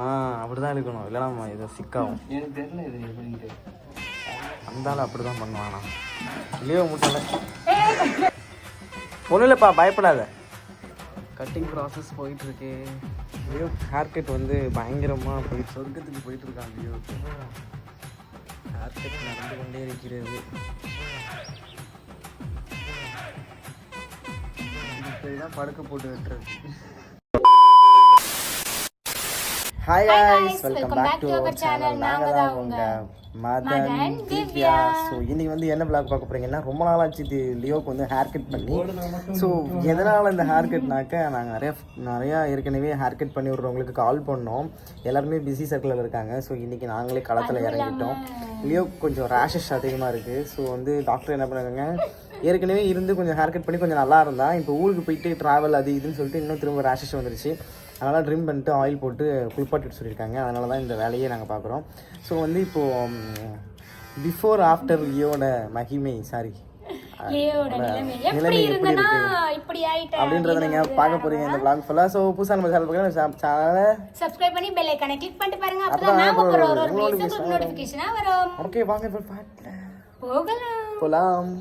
ஆ அப்படிதான் இருக்கணும். இல்லைனா இதை சிக்காகும். எனக்கு தெரியல இது எப்படின்ட்டு அந்த அப்படி தான் பண்ணுவானா. லீவ் முட்டல ஒன்றும் இல்லைப்பா பயப்படாத. கட்டிங் ப்ராசஸ் போயிட்டு இருக்கு லியோ ஹேர் கட் வந்து பயங்கரமாக போயிட்டு சொர்க்கத்துக்கு போயிட்டு இருக்காங்க லியோ ஹேர் கட் நடந்து கொண்டே இருக்கிறது. இப்படிதான் படுக்க போட்டு வெட்டுறது. Hi guys welcome back to our channel நாங்க தான் உங்க மதன் திவ்யா. ஸோ இன்னைக்கு வந்து என்ன vlog பார்க்க போறீங்கன்னா ரொம்ப நாளாச்சு இது லியோக்கு வந்து ஹேர் கட் பண்ணி. ஸோ எதனால் இந்த ஹேர் கட்னாக்க நாங்கள் நிறைய நிறையா ஏற்கனவே ஹேர் கட் பண்ணி விட்றவங்களுக்கு கால் பண்ணோம். எல்லாருமே பிஸி சர்க்கிளில் இருக்காங்க. ஸோ இன்னைக்கு நாங்களே களத்தில் இறங்கிட்டோம். லியோ கொஞ்சம் ரேஷஸ் அதிகமாக இருக்குது ஸோ வந்து டாக்டர் என்ன பண்ணாங்க ஏற்கனவே இருந்து கொஞ்சம் ஹேர் கட் பண்ணி கொஞ்சம் நல்லா இருந்தா இப்போ ஊருக்கு போயிட்டு ட்ராவல் அது இதுன்னு சொல்லிட்டு இன்னும் திரும்ப ரேஷஸ் வந்துருச்சு. அதனால் ட்ரிம் பண்ணிட்டு ஆயில் போட்டு குளிப்பாட்டிட்டு சொல்லியிருக்காங்க. அதனால தான் இந்த வேலையை நாங்கள் பார்க்குறோம். ஸோ வந்து இப்போது பிஃபோர் ஆஃப்டர் லியோட மகிமை சாரி நிலைமை. எப்படி இப்படி ஆயிட்டேன் அப்படின்றத நீங்கள் பார்க்க போகிறீங்க இந்த vlog ஃபுல்லாக ஸோ புதுசாக நம்ம சேனல் பார்க்கலாம் சேனலை சப்ஸ்கிரைப் பண்ணி பெல் ஐகானை கிளிக் பண்ணிட்டு பாருங்க. அப்பதான் நாம போற ஒரு ஒரு வீடியோஸ் உங்களுக்கு நோட்டிபிகேஷனா வரும். ஓகே வாங்க இப்போ பாட்டில் போகலாம். போகலாம்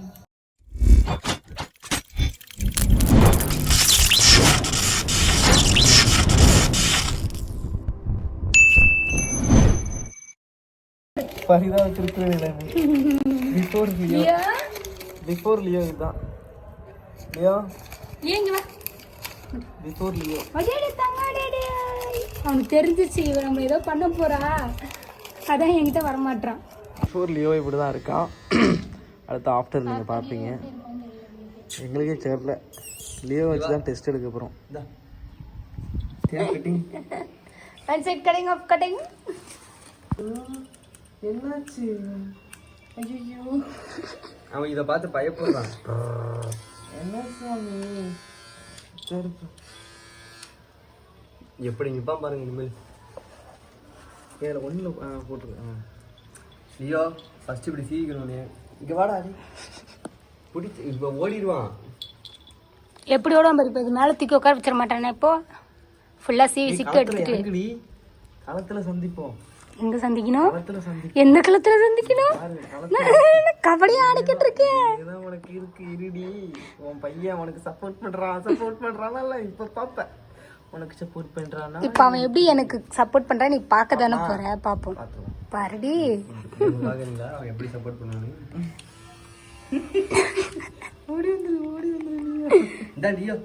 பரிதா வச்சிருக்கிறேன் பிஃபோர் லியோ பிஃபோர் லியோ இதுதான். லியோ ஏங்க வா. பிஃபோர் லியோ அவனுக்கு தெரிஞ்சிச்சு இவன் நம்ம ஏதோ பண்ண போறா. அதான் என்கிட்ட வரமாட்டான் பிஃபோர் லியோ இப்படி தான் இருக்கான். அடுத்து ஆஃப்டர் நீங்கள் பார்ப்பீங்க. எங்களுக்கே தெரியல. லியோ வச்சு தான் டெஸ்ட் எடுக்க போகிறோம் one side cutting off cutting என்னாச்சு? ஐயோ அவன் இதை பார்த்து பயப்படுறான். என்ன சாமி சரி எப்படி நிப்பான் பாருங்க இனிமேல். இதில் ஒன்றில் போட்டுருக்கேன் ஐயோ ஃபர்ஸ்ட் இப்படி சீக்கிரம் இங்கே வாடா அடி. பிடிச்சி இப்போ ஓடிடுவான். எப்படி ஓடாம இருப்ப இது மேல தூக்கி உட்கார வச்சிட மாட்டானே இப்போ? ஃபுல்லா சீவி சிக்க எடுத்துட்டு. களத்தில் சந்திப்போம். எங்க சந்திக்கணும்? எந்த களத்துல சந்திக்கணும்? கபடி ஆடிக்கிட்டு இருக்கேன். உனக்கு இருக்கு இருடி. உன் பையன் உனக்கு சப்போர்ட் பண்றான் சப்போர்ட் பண்றான்ல இப்ப பாப்பேன். உனக்கு சப்போர்ட் பண்றானா இப்ப அவன் எப்படி எனக்கு சப்போர்ட் பண்றான் நீ பார்க்க தானே போற? பாப்போம். பாருடி. எப்படி சப்போர்ட் பண்ணுவானு ஓடி வந்து ஓடி வந்து.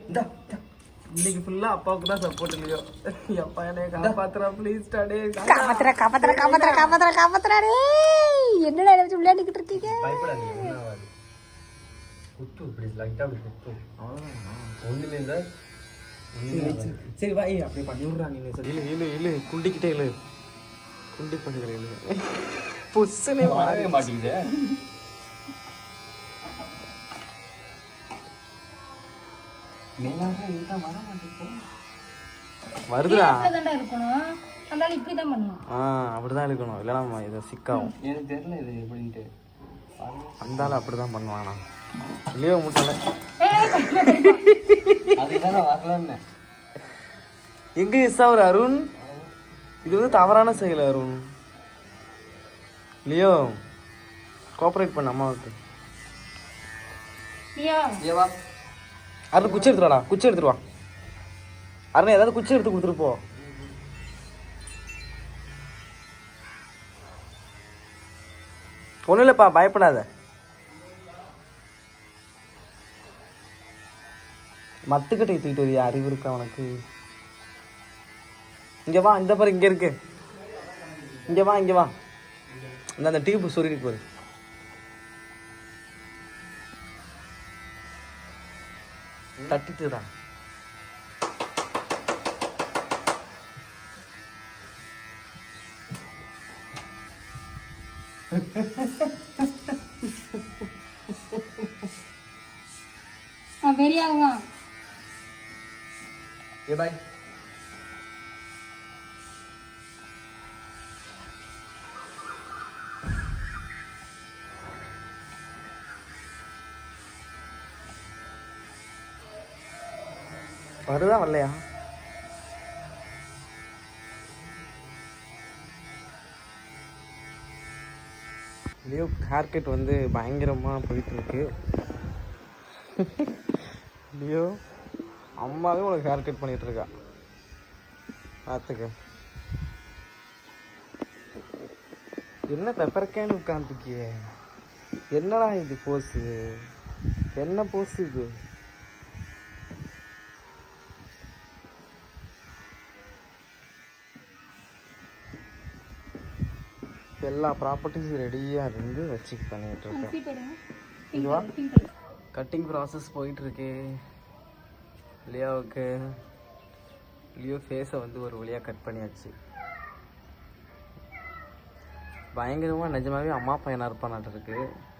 இந்தா. இன்னைக்கு ஃபுல்லா அப்பாவுக்கு தான் சப்போர்ட் இல்லையோ? அப்பா என்னைய காப்பாத்துறா ப்ளீஸ் டாடே காப்பாத்துற காப்பாத்துற காப்பாத்துற காப்பாத்துற காப்பாத்துறாடே என்னடா இதை வச்சு விளையாடிக்கிட்டு இருக்கீங்க? பயப்படாதீங்க ஒன்றும் ஆகாது. குத்து இப்படி லைட்டாக அப்படி குத்து. ஒன்றுமே இல்லை. சரி வா ஏய் அப்படியே பண்ணி விடுறாங்க நீ சரி இழு இழு குண்டிக்கிட்டே இழு. குண்டி பண்ணுகிறேன் மாட்டேங்குது. வருதுடா. இருக்கணும். அதனால ஆ அப்படிதான் இருக்கணும். இல்லைனா இதை சிக்காகும் எனக்கு தெரியல இது எப்படின்ட்டு. அந்த ஆள் அப்படிதான் பண்ணுவானா? லீவ் முட்டல அதுதான் வரலன்னு. எங்க அவர் அருண்? இது வந்து தவறான செயல் அருண். லியோ கோஆப்ரேட் பண்ண அம்மாவுக்கு. ஏவா அருண் குச்சி எடுத்துருவாடா குச்சி எடுத்துட்டு அருண் ஏதாவது குச்சி எடுத்து கொடுத்துட்டு போ. ஒன்றும் இல்லைப்பா பயப்படாத. மத்துக்கிட்ட தூக்கிட்டு வரியா அறிவு இருக்கா உனக்கு? இங்கே வா இந்த பாரு இங்கே இருக்கு. இங்கே வா இங்கே வா. இந்த அந்த டியூப் சொருகிட்டு போகுது தட்டிட்டுடா அவன் பெரியாகுவான் ஏ பாய் வருதா வரலையா? லியோ ஹேர்கட் வந்து பயங்கரமாக போயிட்டுருக்கு. லியோ அம்மாவே உனக்கு ஹேர் கட் பண்ணிகிட்ருக்கா பார்த்துக்க. என்ன பெப்பரக்கேன்னு உட்காந்துக்கியே என்னடா இது போஸு என்ன போஸ் இது? எல்லா ப்ராப்பர்ட்டிஸும் ரெடியாக இருந்து வச்சு பண்ணிட்டு இருக்கேன் கட்டிங் ப்ராசஸ் போயிட்டுருக்கு. லியோவுக்கு லியோ ஃபேஸை வந்து ஒரு வழியாக கட் பண்ணியாச்சு. பயங்கரமாக நிஜமாவே அம்மா பையனாக இருப்பானாட்டு இருக்கு.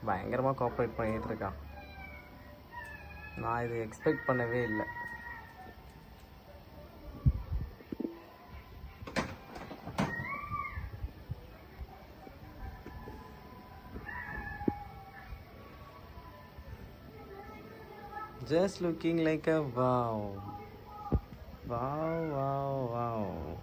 பயங்கரமாக கோஆப்ரேட் பண்ணிகிட்டு இருக்கான் நான் இது எக்ஸ்பெக்ட் பண்ணவே இல்லை. Just looking like a wow. Wow, wow, wow.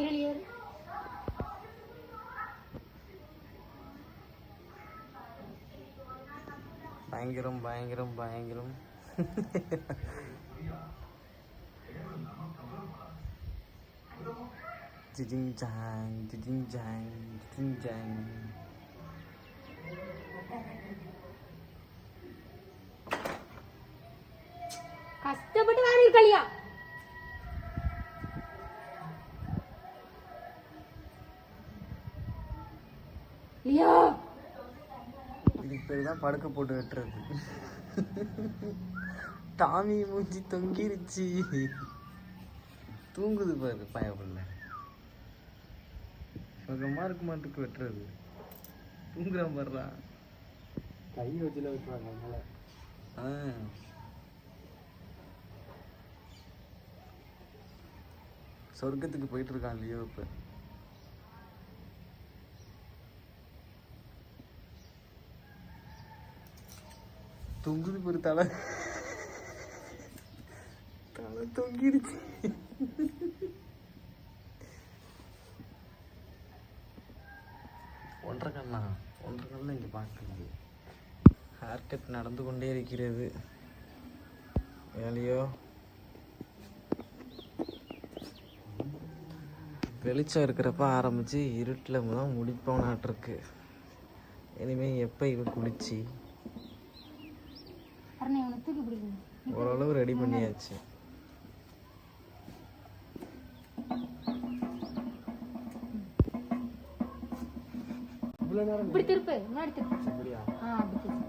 இருளியர் பயங்கரம் பயங்கரம் பயங்கரம் ஜிஜிங் ஜாங் ஜிஜிங் ஜாங் ஜிஜிங் ஜாங் கஷ்டப்பட்டு லியோ. இதுக்கு பேர் தான் படுக்க போட்டு வெட்டுறது. டாமி மூஞ்சி தொங்கிருச்சு. தூங்குது பாரு பயப்புள்ள சுகமாக இருக்க மாட்டுக்கு வெட்டுறது. தூங்குறான் பாருடா கை வச்சுல வைக்கிறாங்க அதனால. ஆ. சொர்க்கத்துக்கு போயிட்டு இருக்கான் லியோ இப்போ. தொங்குது ஒரு தலை. தலை தொங்கிருச்சு ஒன்றரை கண்ணா இங்கே பார்க்குறது ஹேர் கட் நடந்து கொண்டே இருக்கிறது. வேலையோ? வெளிச்சம் இருக்கிறப்ப ஆரம்பித்து இருட்டில் தான் முடிப்போனாட்டிருக்கு இனிமேல் எப்போ இவ குளிச்சு? ஓரளவு ரெடி பண்ணியாச்சு. இவ்வளோ நேரம் இப்படி திருப்பு முன்னாடி திருப்பு. அப்படியா? ஆ அப்படி திருப்பு.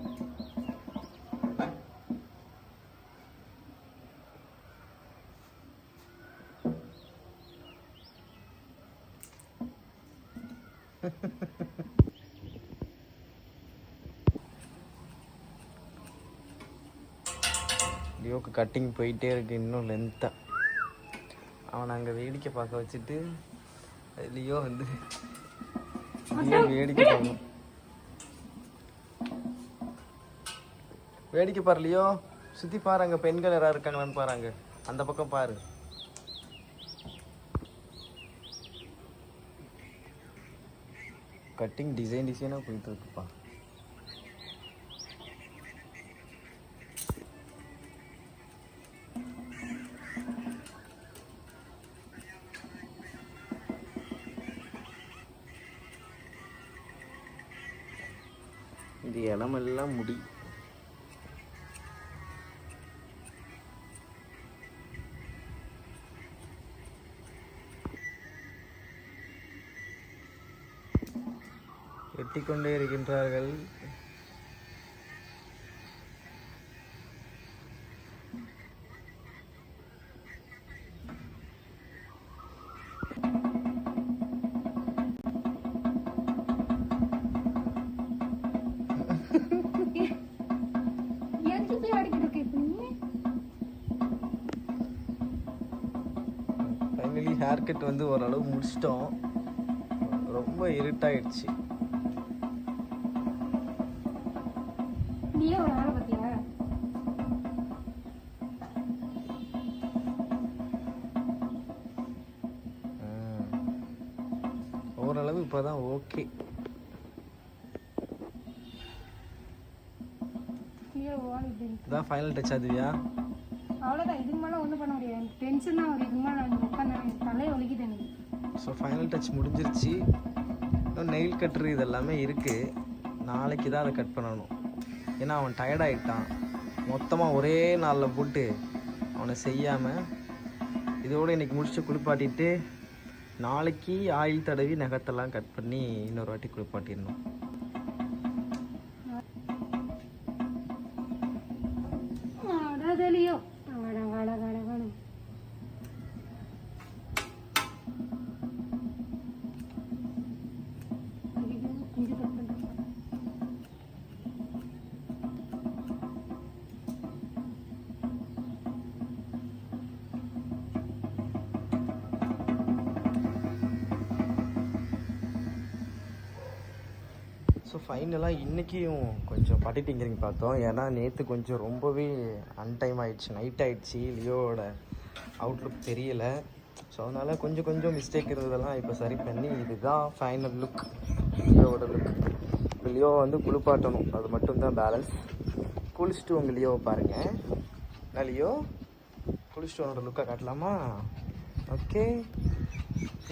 லியோக்கு கட்டிங் போயிட்டே இருக்கு இன்னும் லென்த்தாக அவனை அங்கே வேடிக்கை பார்க்க வச்சுட்டு லியோ வந்து வேடிக்கை பார்க்கணும் வேடிக்கை பாரு லியோ சுற்றி பாரு அங்கே பெண்கள் யாராவது இருக்காங்களான்னு பாரு அங்க அந்த பக்கம் பாரு கட்டிங் டிசைன் டிசைனாக போயிட்டு இருக்குப்பா வெட்டிக்கொண்டே இருக்கின்றார்கள். ஃபைனலி ஹேர் கட் வந்து ஓரளவு முடிச்சிட்டோம். ரொம்ப இருட்டாயிடுச்சு. தான் ஓகே ஐயோ ஓடுது இதான் ஃபைனல் டச் அதுவியா அவ்வளோதான் இதுக்கு மேலே ஒன்றும் பண்ண முடியாது. டென்ஷன் தான் வருது. இதுக்கு மேலே உட்காந்து தலையை வலிக்குது எனக்கு. ஸோ ஃபைனல் டச் முடிஞ்சிருச்சு. நெயில் கட்ரு இதெல்லாமே இருக்குது நாளைக்கு தான் அதை கட் பண்ணணும். ஏன்னா அவன் ஆயிட்டான். மொத்தமாக ஒரே நாளில் போட்டு அவனை செய்யாமல் இதோடு இன்னைக்கு முடிச்சுட்டு குளிப்பாட்டிட்டு நாளைக்கு ஆயில் தடவி நகத்தெல்லாம் கட் பண்ணி இன்னொரு வாட்டி குளிப்பாட்டிடணும். ஸோ ஃபைனலாக இன்றைக்கியும் கொஞ்சம் பட்டிட்டிங்கிறீங்க பார்த்தோம். ஏன்னா நேற்று கொஞ்சம் ரொம்பவே அன்டைம் ஆகிடுச்சு நைட் ஆகிடுச்சு லியோவோட அவுட்லுக் தெரியலை. ஸோ அதனால் கொஞ்சம் கொஞ்சம் மிஸ்டேக் இருந்ததெல்லாம் இப்போ சரி பண்ணி இதுதான் ஃபைனல் லுக் லியோவோட லுக் இப்போ லியோ வந்து குளிப்பாட்டணும். அது மட்டும்தான் பேலன்ஸ் குளிச்சுட்டு உங்கள் லியோவை பாருங்கள் நான் லியோ? குளிச்சுட்டு உன்னோட லுக்கை காட்டலாமா? ஓகே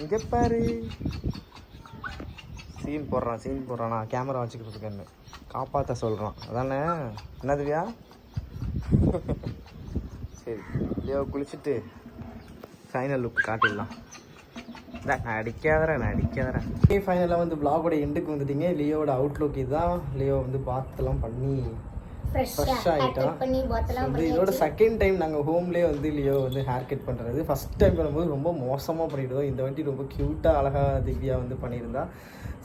இங்கே பாரு. சீன் போடுறான் சீன் போடுறானா? கேமரா வச்சுக்கிறதுக்குன்னு காப்பாற்ற சொல்கிறான் அதானே? என்னதுவியா சரி லியோ குளிச்சுட்டு ஃபைனல் லுக் காட்டிடலாம். நான் அடிக்காதறேன் நான் அடிக்காதறேன் ஃபைனலாக வந்து பிளாகோட எண்டுக்கு வந்துட்டீங்க. லியோவோட அவுட்லுக் இதுதான். லியோ வந்து பாத்தெல்லாம் பண்ணி ஃப்ரெஷ் ஆகிட்டான் வந்து இதோட செகண்ட் டைம் நாங்கள் ஹோம்லேயே வந்து லியோ வந்து ஹேர் கட் பண்ணுறது ஃபஸ்ட் டைம் பண்ணும்போது ரொம்ப மோசமாக பண்ணிவிடுவோம் இந்த வாட்டி ரொம்ப க்யூட்டாக அழகாக திவ்யா வந்து பண்ணியிருந்தா.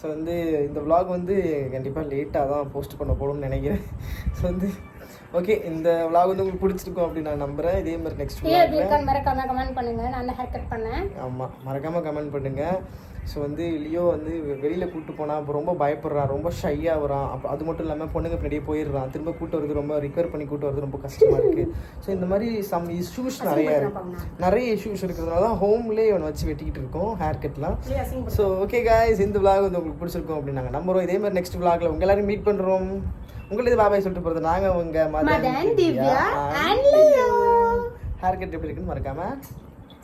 ஸோ வந்து இந்த vlog வந்து கண்டிப்பாக லேட்டாக தான் போஸ்ட் பண்ண போகணும்னு நினைக்கிறேன். ஸோ வந்து ஓகே இந்த vlog வந்து உங்களுக்கு பிடிச்சிருக்கும் அப்படின்னு நான் நம்புகிறேன் இதே மாதிரி நெக்ஸ்ட் vlogல மறக்காம கமெண்ட் பண்ணுங்க. நான் ஹேர் கட் பண்ணேன். ஆமாம் மறக்காமல் கமெண்ட் பண்ணுங்கள் ஸோ வந்து லியோ வந்து வெளியில் கூட்டு போனால் அப்போ ரொம்ப பயப்படுறான் ரொம்ப ஷையாக வரான் அப்போ அது மட்டும் இல்லாமல் பொண்ணுங்க பின்னாடியே போயிடுறான் திரும்ப கூட்டு வரது ரொம்ப ரிக்கவர் பண்ணி கூட்டு வரது ரொம்ப கஷ்டமாக இருக்குது ஸோ இந்த மாதிரி சம் இஷ்யூஸ் நிறைய இருக்கு. நிறைய இஷ்யூஸ் இருக்கிறதுனால தான் ஹோம்லேயே இவனை வச்சு வெட்டிக்கிட்டு இருக்கோம் ஹேர் கட்லாம் ஸோ ஓகே guys இந்த vlog வந்து உங்களுக்கு பிடிச்சிருக்கும் அப்படின்னு நாங்கள் நம்புறோம். இதே மாதிரி நெக்ஸ்ட் vlogல உங்க எல்லாரும் மீட் பண்ணுறோம் உங்களுக்கு பாபாய் சொல்லிட்டு போகிறது நாங்கள் உங்கள் மதன் திவ்யா. ஹேர் கட் எப்படி இருக்குன்னு மறக்காம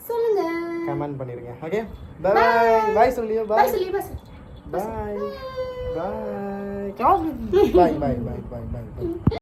சொல்லுங்க. கமெண்ட் பண்ணிருங்க ஓகே பாய் பாய் சொல்லியோ. பாய் சொல்லி பஸ் பாய் பாய் பாய் பாய் பாய் பாய் பாய் பாய்